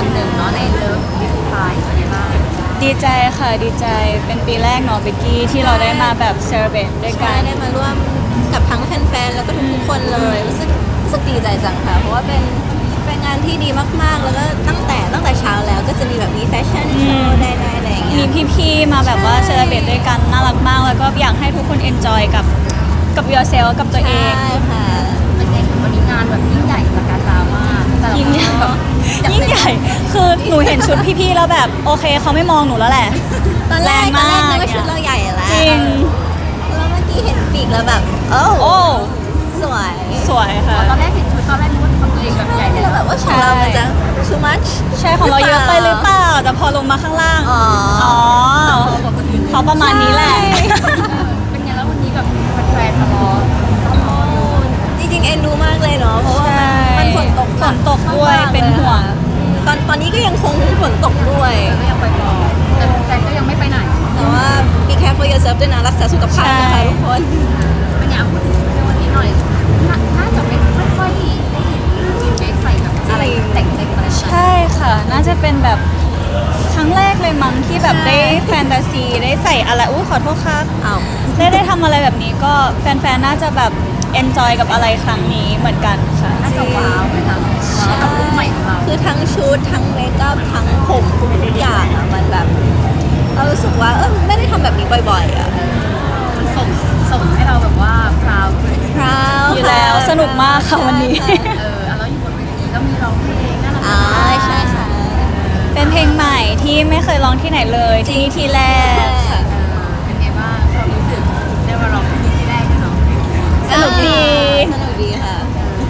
วนหนึ่งเนาะในเลิฟบิวพายเป็นยังไงบ้างดีใจค่ะ ดีใจเป็นปีแรกเนาะเบกกี้ที่เราได้มาแบบเซอร์เบตด้วยใช่กันได้มาร่วมกับทั้งแฟนๆ แล้วก็ทุกๆคนเลยรู้สึกรู้สึกดีใจจังค่ะ เพราะว่าเป็นเป็นงานที่ดีมากๆ แล้วก็ตั้งแต่ตั้งแต่เช้าแล้วก็จะมีแบบมีแฟชั่นโชว์ได้ๆอะไรอย่างเงี้มียพี่ๆ มาแบบว่าใช่เซอร์เบตด้วยกันน่ารักมาก แล้วก็อยากให้ทุกคนเอนจอยกับกับ yourself กับตัวเอง ใช่ค่ะ เป็นไงถึงวันนี้งานแบบยิ่งใหญ่ ชุดพี่ๆแล้วแบบโอเคเขาไม่มองหนูแล้วแหละ ตอนแรกแรงตอนมาก แรกนึกว่าชุดเราใหญ่แล้วจริง แล้วเมื่อกี้เห็นปีกแล้วแบบโอ้โอ้ สวยสวยค่ะ ตอนแรกเห็นชุดตอนแรกนึกว่าทำตัวเองแบบใหญ่ที่แล้เราวแบบว่าของเรามันจะ too much ใช่ของเราเยอะไปหรือเปล่า แต่พอลงมาข้างล่าง อ๋ออ๋อบอกคนอื่นเขาประมาณนี้แหละ เป็นไงแล้ววันนี้แบบแฟนๆมารอจริงๆเอ็นดูมากเลยเนาะเพราะว่าใช่มันฝนตกฝนตกด้วยมากๆเป็นห่วงอืม ตอนตอนนี้ก็ยังคงฝนตกด้วย ก็ยังไปรอแต่แฟนๆก็ยังไม่ไปไหนแต่ว่า be careful yourself ด้วยนะรักษาสุขภาพนะใช่คะทุกคน เป็นไงพูดถึงในวันนี้หน่อยน่าน่าจะไม่ค่อยได้เห็นจีนเบสใส่แบบอะไรแต่งเต็มอะไรแบบนั้นใช่ค่ะ น่าจะเป็นแบบครั้งแรกเลยมั้งที่แบบได้แฟนตาซีได้ใส่อะไรอุ้ยขอโทษครับอ้าวได้ได้ทำอะไรแบบนี้ก็แฟนๆ น่าจะแบบเอนจอยกับอะไรครั้งนี้เหมือนกันค่ะ น่าจะว้าวไหมคะว้าวกับลุค ใหม่ของเราคือทั้งชุดทั้งเมคอัพทั้งผมทุกอย่างอะมันแบบเรารู้สึกว่าเออไม่ได้ทำแบบนี้บ่อยๆอะมันส่งส่งให้เราแบบว่าพราวเลยพราวอยู่แล้วสนุกมากค่ะวันนี้ เออแล้วอยู่บนเวทีก็มีร้องเพลงน่ารักอ่าใช่ใช่เป็นเพลงใหม่ที่ไม่เคยร้องที่ไหนเลยที่นี่ที่แรกค่ะเออเป็นไงบ้างความรู้สึกได้มาร้องเพลงที่แรกด้วยเนาะสนุกดีสนุกดีค่ะ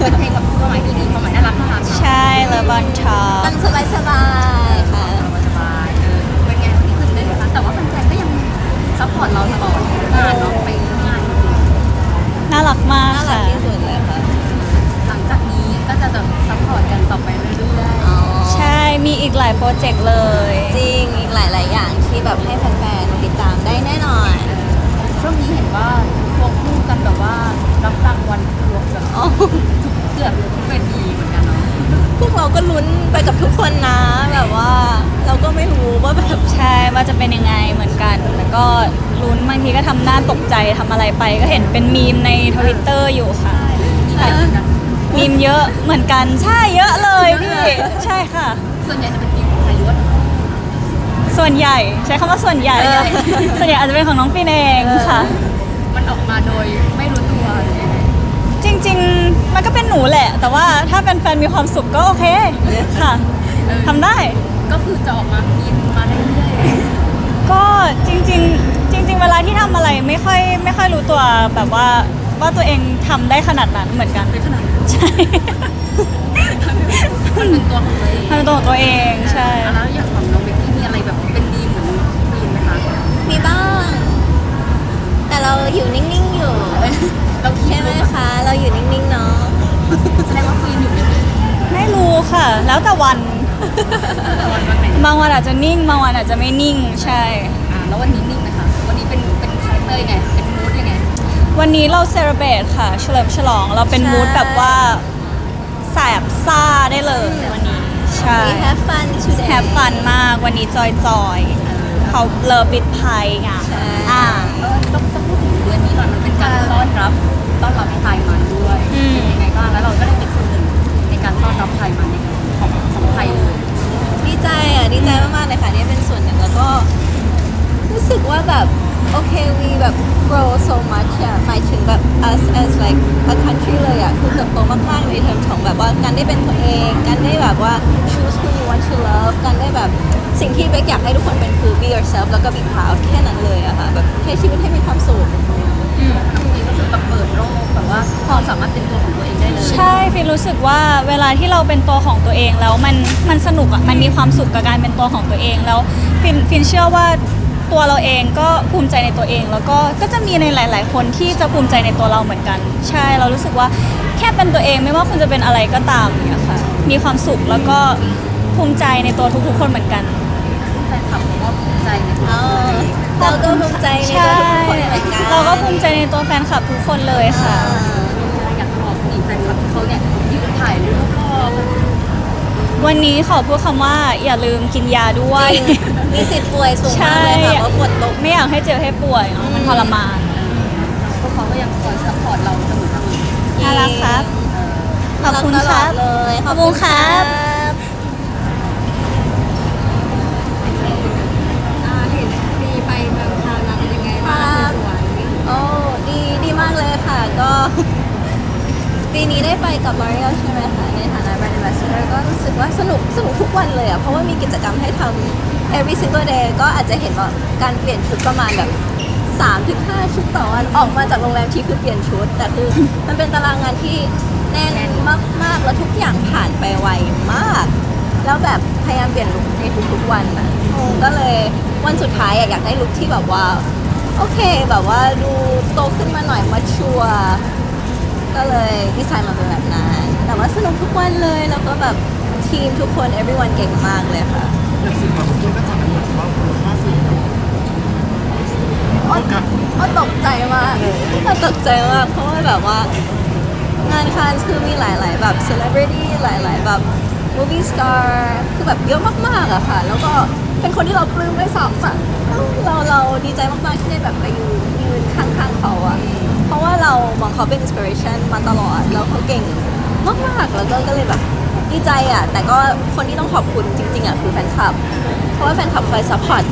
เป็นเพลงกับความหมายดีๆความหมายน่ารักน่ารักเนาะใช่เลยบอลชอตั้งสบายสบายๆค่ะ สบายๆเออเป็นไงวันนี้ตื่นเต้นไหมคะแต่ว่าแฟนๆก็ยังซัพพอร์ตเราตลอดงานเนาะไปงานจริงน่ารักมากน่ารักค่ะ ที่สุดเลยค่ะ ๆหลังจากนี้ก็จะแบบซัพพอร์ตกันต่อไปเรื่อยอ๋อ ใช่ มีอีกหลายโปรเจกต์เลย จริง อีกหลาย ๆ อย่างที่แบบให้แฟนๆติดตามได้แน่นอน ๆช่วงนี้เห็นว่าควงคู่กันแบบว่ารับรางวัลรวมแบบอ๋อเกือบทุกเวทีเหมือนกันเนาะพวกเราก็ลุ้นไปกับทุกคนนะ แบบว่าเราก็ไม่รู้ว่าแบบใช่ว่าจะเป็นยังไงเหมือนกัน แล้วก็ลุ้นบางทีก็ทำหน้าตกใจทำอะไรไป ก็เห็นเป็นมีมในทวิตเตอร์อยู่ค่ะมีหลายเหมือนกันมีมเยอะเหมือนกันใช่เยอะเลยพี่ใช่ค่ะ ส่วนใหญ่จะเป็นทีมของไทยล้วนส่วนใหญ่ใช้คำว่าส่วนใหญ่เออส่วนใหญ่อาจจะเป็นของน้องฟินเองค่ะ มันออกมาโดยไม่รู้ตัวหรือยังไง จริง ๆ มันก็เป็นหนูแหละ แต่ว่าถ้าแฟนๆมีความสุขก็โอเคค่ะทำได้ก็คือจะออกมามีมาเรื่อยก็จริง ๆ จริง ๆ เวลาที่ทำอะไรไม่ค่อยไม่ค่อยรู้ตัวแบบว่าว่าตัวเองทำได้ขนาดนั้นเหมือนกันๆเป็นขนาดนั้นใช่มันเป็นตัวของตัวเองทำตัวของตัวเองใช่แล้วอย่างของน้องเบกกี้มีอะไรแบบเป็นดีเหมือนฟีนไหมคะมีบ้าง แต่เราอยู่นิ่งๆอยู่ แล้วแต่วันแต่วันวันไหนบางวันอาจจะนิ่ง บางวันอาจจะไม่นิ่ง ใช่ อ่าแล้ววันนี้นิ่งนะคะ วันนี้เป็นเป็นคาแรคเตอร์ยังไง เป็นมูดยังไง วันนี้เราเซเลบรตค่ะ เฉลิมฉลอง เราเป็นใช่ มูดแบบว่าแสบซ่าได้เลยวันนี้ ใช่ We have fun today แฮปฟันมาก วันนี้จอยจอยๆเขาเลิฟบิดไพไงใช่อ่า แบบโอเค we แบบ grow so much อะหมายถึงแบบ us as like a country เลยอะคือเติบโตมากๆในเทอมของแบบว่าการได้เป็นตัวเอง การได้แบบว่า choose who you want to love การได้แบบสิ่งที่เบคอยากให้ทุกคนเป็นคือ be yourself แล้วก็ be proud แค่นั้นเลยอะค่ะแบบใช้ชีวิตให้มีความสุขอืมน้องฟีนก็คือแบบเปิดโลกแบบว่าความสามารถเป็นตัวของตัวเองได้เลย ใช่ฟินรู้สึกว่าเวลาที่เราเป็นตัวของตัวเองแล้วมันมันสนุกอะมันมีความสุขกับการเป็นตัวของตัวเองแล้วฟินฟินเชื่อว่า ตัวเราเองก็ภูมิใจในตัวเอง แล้วก็ก็จะมีในหลาย ๆ คนที่จะภูมิใจในตัวเราเหมือนกัน ใช่เรารู้สึกว่าแค่เป็นตัวเองไม่ว่าคุณจะเป็นอะไรก็ตามเนี่ยค่ะมีความสุขแล้วก็ภูมิใจในตัวทุกๆคนเหมือนกันแฟนคลับผมว่าภูมิใจในตัวเออเราก็ภูมิใจในใช่ตัวทุกคนเหมือนกันเราก็ภูมิใจในตัวแฟนคลับทุกคนเลยค่ะ อยากบอกนี่แฟนคลับที่เขาเนี่ยยืนถ่ายรูปรอบ วันนี้ขอพูดคำว่าอย่าลืมกินยาด้วยจริงมีสิทธิ์ป่วยสูงมากเลยค่ะเพราะฝนตก ไม่อยากให้เจอให้ป่วยเนอะมันทรมานพวกเขาก็ยังคอยซัพพอร์ตเราเสมอเสมอน่ารักครับ ขอบคุณครับตลอดเลยขอบคุณครับอ่าเห็นมีไปเมืองคานาเป็นยังไงบ้างสวย โอ้ดีดีมากเลยค่ะ ก็ ปีนี้ได้ไปกับ L'Oreal ใช่ไหมคะในฐานะ Brand Ambassador ก็รู้สึกว่าสนุกสนุกทุกวันเลยอะเพราะว่ามีกิจกรรมให้ทำ every single day ก็อาจจะเห็นว่าการเปลี่ยนชุดประมาณแบบ3ถึง5ชุดต่อวันออกมาจากโรงแรมที่คือเปลี่ยนชุด แต่คือมันเป็นตารางงานที่แน่นมากๆ แล้วทุกอย่างผ่านไปไวมาก แล้วแบบพยายามเปลี่ยนลุคในทุกๆวันนะก็เลยวันสุดท้ายอะอยากได้ลุคที่แบบว่า โอเคแบบว่าดูโตขึ้นมาหน่อยมาชัว ก็เลยดีไซน์มาเป็นแบบนั้นแต่ว่าสนุกทุกวันเลยแล้วก็แบบทีมทุกคน everyone เก่งมากเลยค่ะอย่างสิ่งของคุณก็จะมันเหมือนว่ามูลค่าสูงอ้อนอ้อนตกใจมากอ้อนตกใจมากเพราะว่าแบบว่างานคานคือมีหลาย ๆ แบบ celebrity หลาย ๆ แบบ movie star คือแบบเยอะมากๆอะค่ะ แล้วก็เป็นคนที่เราปลื้มด้วยซ้ำอะเราเราดีใจมาก ๆ ที่ได้แบบไปยืนยืนข้าง ๆ เขาอะ เราะว่าเรามองเขาเป็น inspiration มาตลอด แล้วเขาเก่งมากๆ แล้วก็ก็เลยแบบดีใจอะ แต่ก็คนที่ต้องขอบคุณจริง ๆอะคือแฟนคลับ เพราะว่าแฟนคลับคอยซัพพอร์ต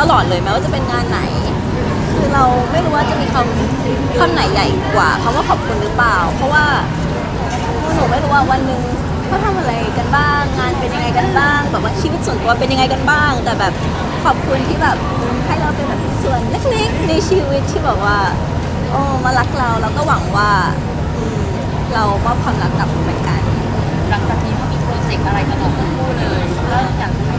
ตลอดเลยแม้ว่าจะเป็นงานไหน คือเราไม่รู้ว่าจะมีคำคำไหนใหญ่กว่าคำว่าขอบคุณหรือเปล่า เพราะว่าหนูไม่รู้ว่าวันหนึ่งเขาทำอะไรกันบ้าง งานเป็นยังไงกันบ้าง แบบว่าชีวิตส่วนตัวเป็นยังไงกันบ้าง แต่แบบขอบคุณที่แบบให้เราเป็นแบบส่วนเล็กๆในชีวิตที่แบบว่า โอ้มารักเราแล้วก็หวังว่าอืมเรามอบความรักกลับเหมือนกัน หลังจากนี้เขามีโปรเจกต์อะไรกันออกทั้งคู่เลยก็อยากจะให้